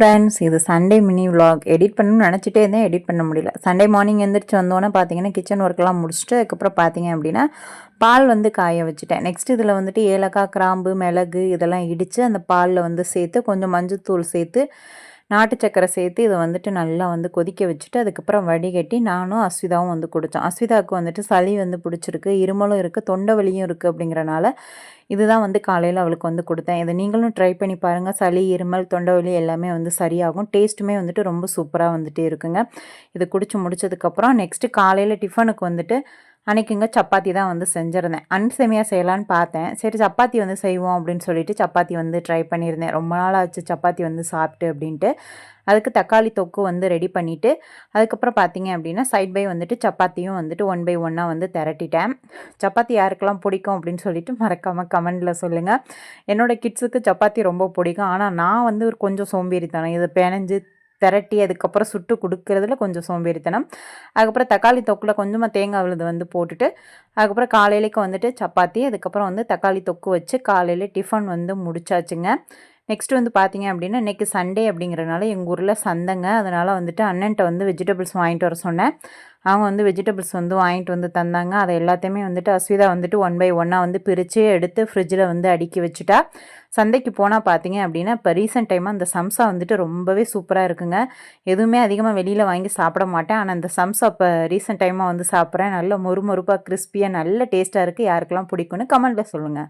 Friends இது Sunday mini vlog edit பண்ணணும்னு நினச்சிட்டே இருந்தேன் எடிட் பண்ண முடியல. சண்டே மார்னிங் எழுந்திரிச்சு வந்தோன்னே பார்த்தீங்கன்னா கிச்சன் ஒர்க்கெல்லாம் முடிச்சுட்டு அதுக்கப்புறம் பார்த்தீங்க அப்படின்னா பால் வந்து காய வச்சுட்டேன். நெக்ஸ்ட் இதில் வந்துட்டு ஏலக்காய் கிராம்பு மிளகு இதெல்லாம் இடித்து அந்த பாலில் வந்து சேர்த்து கொஞ்சம் மஞ்சத்தூள் சேர்த்து நாட்டு சக்கரை சேர்த்து இதை வந்துட்டு நல்லா வந்து கொதிக்க வச்சுட்டு அதுக்கப்புறம் வடிகட்டி நானும் அஸ்விதாவும் வந்து குடித்தோம் அஸ்விதாவுக்கு வந்துட்டு சளி வந்து பிடிச்சிருக்கு இருமலும் இருக்குது தொண்டை வலியும் இருக்குது அப்படிங்கிறனால இதுதான் வந்து காலையில் அவளுக்கு வந்து கொடுத்தேன். இதை நீங்களும் ட்ரை பண்ணி பாருங்கள் சளி இருமல் தொண்டை வலி எல்லாமே வந்து சரியாகும். டேஸ்ட்டுமே வந்துட்டு ரொம்ப சூப்பராக வந்துட்டு இருக்குங்க. இது குடிச்சு முடிச்சதுக்கப்புறம் நெக்ஸ்ட்டு காலையில் டிஃபனுக்கு வந்துட்டு அன்றைக்குங்க சப்பாத்தி தான் வந்து செஞ்சுருந்தேன். அன்செமையாக செய்யலான்னு பார்த்தேன். சரி சப்பாத்தி வந்து செய்வோம் அப்படின்னு சொல்லிட்டு சப்பாத்தி வந்து ட்ரை பண்ணியிருந்தேன். ரொம்ப நாள் ஆச்சு சப்பாத்தி வந்து சாப்பிட்டு அப்படின்ட்டு. அதுக்கு தக்காளி தொக்கு வந்து ரெடி பண்ணிவிட்டு அதுக்கப்புறம் பார்த்தீங்க அப்படின்னா சைட் பை வந்துட்டு சப்பாத்தியும் வந்துட்டு ஒன் பை ஒன்னாக வந்து திரட்டிட்டேன். சப்பாத்தி யாருக்கெல்லாம் பிடிக்கும் அப்படின்னு சொல்லிட்டு மறக்காமல் கமெண்டில் சொல்லுங்கள் என்னோடய கிட்ஸுக்கு சப்பாத்தி ரொம்ப பிடிக்கும். ஆனால் நான் வந்து ஒரு கொஞ்சம் சோம்பேறித்தனம். இதை பிணைஞ்சு திரட்டி அதுக்கப்புறம் சுட்டு கொடுக்கறதுல கொஞ்சம் சோம்பேறித்தனம். அதுக்கப்புறம் தக்காளி தொக்கில் கொஞ்சமாக தேங்காய் விழுது வந்து போட்டுட்டு அதுக்கப்புறம் காலையிலேக்கு வந்துட்டு சப்பாத்தி அதுக்கப்புறம் வந்து தக்காளி தொக்கு வச்சு காலையில் டிஃபன் வந்து முடிச்சாச்சுங்க. நெக்ஸ்ட் வந்து பார்த்தீங்க அப்படின்னா இன்றைக்கி சண்டே அப்படிங்கிறனால எங்கள் ஊரில் சந்தைங்க. அதனால் வந்துட்டு அண்ணன்ட்ட வந்து வெஜிடபிள்ஸ் வாங்கிட்டு வர சொன்னேன். அவங்க வந்து வெஜிடபிள்ஸ் வந்து வாங்கிட்டு வந்து தந்தாங்க. அதை எல்லாத்தையுமே வந்துட்டு அஸ்விதா வந்துட்டு ஒன் பை ஒன்னாக வந்து பிரித்து எடுத்து ஃப்ரிட்ஜில் வந்து அடுக்கி வச்சுட்டா. சந்தைக்கு போனால் பார்த்தீங்க அப்படின்னா இப்போ ரீசெண்ட் டைமாக அந்த சம்சா வந்துட்டு ரொம்பவே சூப்பராக இருக்குங்க. எதுவுமே அதிகமாக வெளியில் வாங்கி சாப்பிட மாட்டேன். ஆனால் அந்த சம்சா இப்போ ரீசெண்ட் டைமாக வந்து சாப்பிட்றேன். நல்ல மொறுமொறுப்பாக கிறிஸ்பியாக நல்ல டேஸ்ட்டாக இருக்குது யாருக்கெல்லாம் பிடிக்கும்னு கமெண்ட்டில் சொல்லுங்கள்